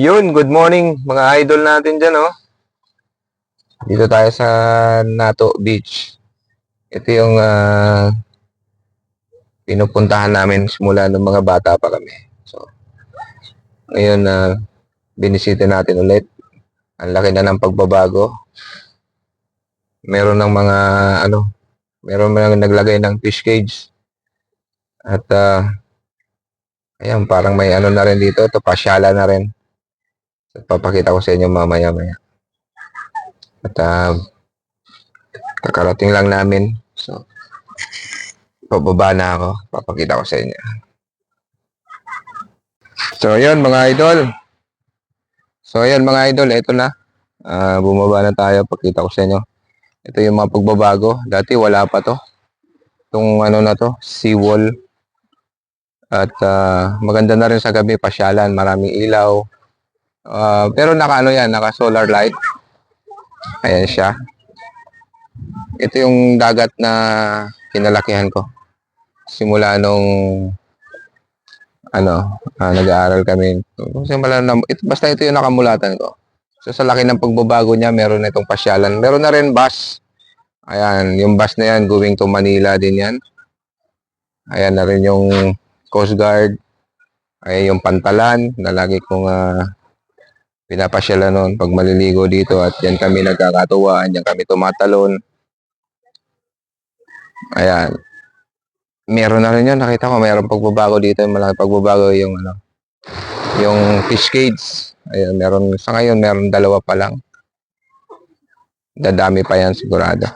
Yun, good morning mga idol natin dyan, oh. Dito tayo sa Nato Beach. Ito yung ah, pinupuntahan namin simula nung mga bata pa kami. So, ngayon na binisita natin ulit. Ang laki na ng pagbabago. Meron ng mga, ano, meron mga naglagay ng fish cage. At, ah, ayan, parang may ano na rin dito. Ito, pasyala na rin. Papakita ko sa inyo mamaya-maya. At ah, kakarating lang namin. So, pababa na ako. Papakita ko sa inyo. So, yun mga idol. So, yun mga idol. Ito na. Ah, bumaba na tayo. Pakita ko sa inyo. Ito yung mga pagbabago. Dati wala pa to. Itong ano na to, seawall. At ah, maganda na rin sa gabi, pasyalan, maraming ilaw. Ah, pero naka ano yan, naka solar light. Ayan siya. Ito yung dagat na kinalakihan ko. Simula nung ano, ah, nag-aaral kami. Simula na, ito, basta ito yung nakamulatan ko. So sa laki ng pagbabago niya, meron na itong pasyalan. Meron na rin bus. Ayan, yung bus na yan, going to Manila din yan. Ayan na rin yung Coast Guard. Ayan yung pantalan na lagi kong ah, pinapasyalan noon pag maliligo dito at yan kami nagkakatuwaan, yan kami tumatalon. Ayan. Meron na rin yun. Nakita ko mayroong pagbabago dito. Malaki pagbabago yung ano, yung fish cage. Ayan, meron, sa ngayon meron dalawa pa lang. Dadami pa yan sigurado.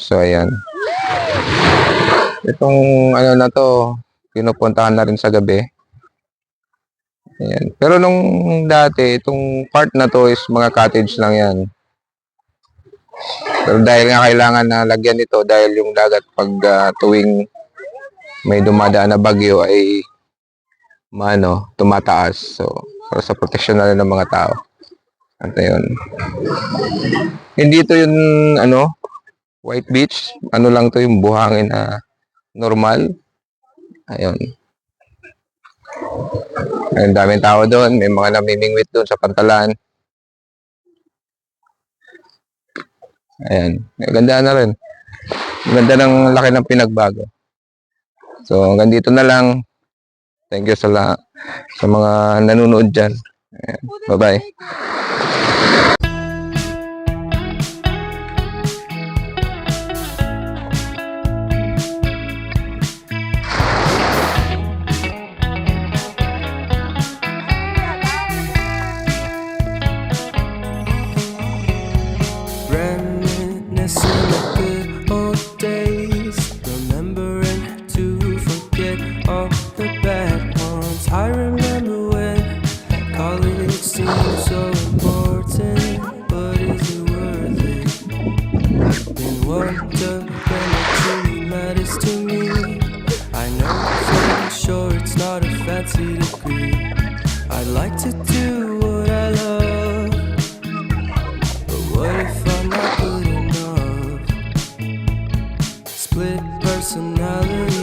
So, ayan. Itong ano na to, pinupuntahan na rin sa gabi. Ayan. Pero nung dati, itong part na to is mga cottage lang yan. Pero dahil nga kailangan na lagyan ito, dahil yung dagat pag ah, tuwing may dumadaan na bagyo ay mano, tumataas. So, para sa proteksyon na ng mga tao. At yun. Hindi ito yung ano, White Beach. Ano lang to yung buhangin na normal. Ayun. Ayun, daming tao doon. May mga namimingwit doon sa pantalan. Ayan. Ganda na rin. Ganda ng laki ng pinagbago. So, hanggang dito na lang. Thank you sa, la- sa mga nanonood dyan. Bye-bye. I remember when college seemed so important, but is it worth it? Then when it truly matters to me. I know for sure it's not a fancy degree. I'd like to do what I love. But what if I'm not good enough? Split personality